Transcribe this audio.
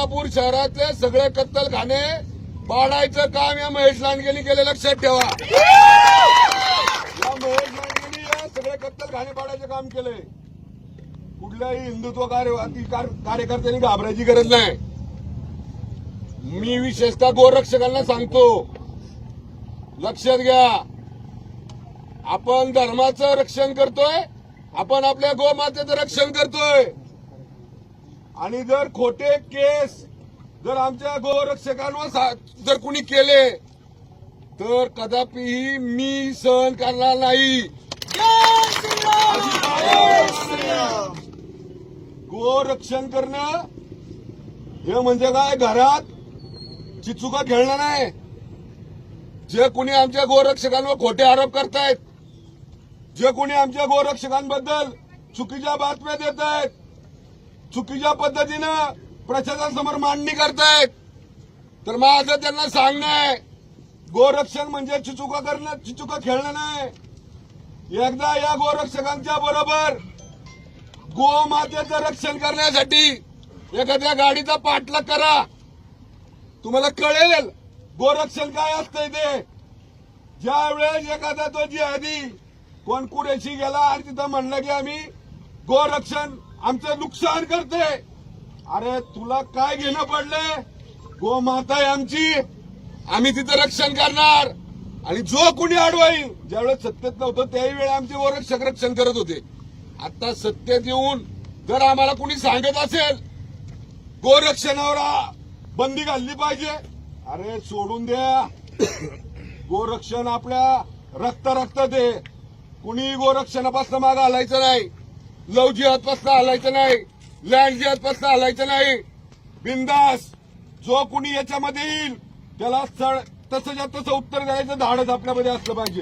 इंदापूर शहरातले सगळे कत्तलखाने पाडायचं काम या महेश लांडगेनी केले. लक्षात ठेवा. या महेश लांडगेनी या सगळे कत्तलखाने पाडायचं काम केलंय. कुठल्याही हिंदुत्व कार्य- कार्यकर्त्यांनी घाबरायची गरज नाही. मी विशेषतः गोरक्षकांना सांगतो लक्षात घ्या. आपण धर्माचं रक्षण करतोय आपण आपल्या गोमातेचं रक्षण करतोय. आणि जर खोटे केस जर आमच्या गोरक्षकांवर जर कुणी केले तर कदापिही मी सहन करणार नाही. गोरक्षण करणं हे म्हणजे काय? घरात चिचुका खेळणं नाही. जे कुणी आमच्या गोरक्षकांवर खोटे आरोप करतायत जे कोणी आमच्या गोरक्षकांबद्दल चुकीच्या बातम्या देत आहेत चुकीच्या पद्धतीनं प्रशासनासमोर मांडणी करतायत. तर माझं त्यांना सांगणं आहे गोरक्षण म्हणजे चिचुका करणं चिचुका खेळणं नाही. एकदा या गोरक्षकांच्या बरोबर गोमातेचं रक्षण करण्यासाठी एखाद्या गाडीचा पाठलाग करा. तुम्हाला कळेल गोरक्षण काय असतंय ते. ज्या वेळेस एखादा तो जिहादी कोण कुरेशी गेला आणि तिथं म्हणलं की आम्ही गोरक्षण आमचं नुकसान करते. अरे तुला काय घेणं पडलंय? गोमाता आहे आमची. आम्ही तिथं रक्षण करणार. आणि जो कुणी अडवाईल ज्यावेळेस सत्तेत नव्हतं त्याही वेळी आमचे ओरक्षक रक्षण करत होते. आता सत्तेत येऊन जर आम्हाला कुणी सांगत असेल गोरक्षणावर बंदी घालली पाहिजे. अरे सोडून द्या. गोरक्षण आपल्या रक्त रक्त दे. कुणी गोरक्षणापासून माग घालायचं नाही. लव जिहादपासून हलायचं नाही. लँड जिहादपासून हलायचं नाही. बिंदास जो कुणी याच्यामध्ये येईल त्याला सळ तसंच्या तसं उत्तर द्यायचं धाडस आपल्यामध्ये असलं पाहिजे.